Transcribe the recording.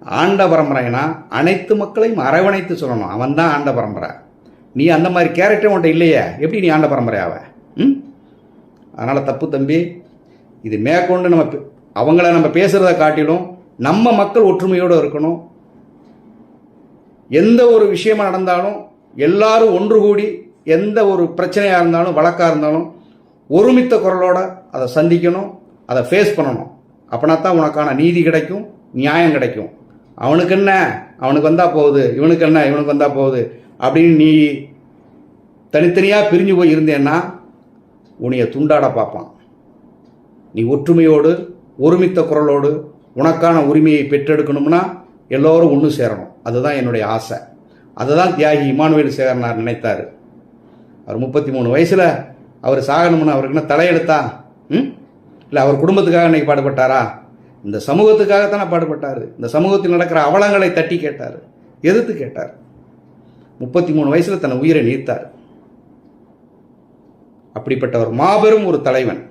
ஆண்ட பரம்பரைனா அனைத்து மக்களையும் அரவணைத்து சொல்லணும். அவன் தான் ஆண்ட பரம்பரை. நீ அந்த மாதிரி கேரக்டர் உன்ட்ட இல்லையே. எப்படி நீ ஆண்ட பரம்பரை ஆவ? ம்? அதனால் தப்பு தம்பி. இது மேற்கொண்டு நம்ம அவங்கள நம்ம பேசுகிறத காட்டிலும் நம்ம மக்கள் ஒற்றுமையோடு இருக்கணும். எந்த ஒரு விஷயமா நடந்தாலும் எல்லாரும் ஒன்று கூடி எந்த ஒரு பிரச்சனையாக இருந்தாலும் வழக்காக இருந்தாலும் ஒருமித்த குரலோட அதை சந்திக்கணும் அதை ஃபேஸ் பண்ணணும். அப்படின்னா தான் உனக்கான நீதி கிடைக்கும் நியாயம் கிடைக்கும். அவனுக்கு என்ன? அவனுக்கு வந்தால் போகுது. இவனுக்கு என்ன? இவனுக்கு வந்தால் போகுது. அப்படின்னு நீ தனித்தனியாக பிரிஞ்சு போய் இருந்தேன்னா உன்னைய துண்டாட பார்ப்பான். நீ ஒற்றுமையோடு ஒருமித்த குரலோடு உனக்கான உரிமையை பெற்றெடுக்கணும்னா எல்லோரும் ஒன்று சேரணும். அதுதான் என்னுடைய ஆசை. அதுதான் தியாகி இமானுவேல் சேகரனார் நினைத்தார். அவர் முப்பத்தி மூணு வயசில் அவர் சாகணும்னு அவருக்கு என்ன தலையெடுத்தா ம்? இல்லை அவர் குடும்பத்துக்காக இன்னைக்கு பாடுபட்டாரா? இந்த சமூகத்துக்காகத்தானே பாடுபட்டார். இந்த சமூகத்தில் நடக்கிற அவலங்களை தட்டி கேட்டார். எதிர்த்து கேட்டார். முப்பத்தி மூணு வயசில் தன் உயிரை நீத்தார். அப்படிப்பட்ட ஒரு மாபெரும் ஒரு தலைவன்.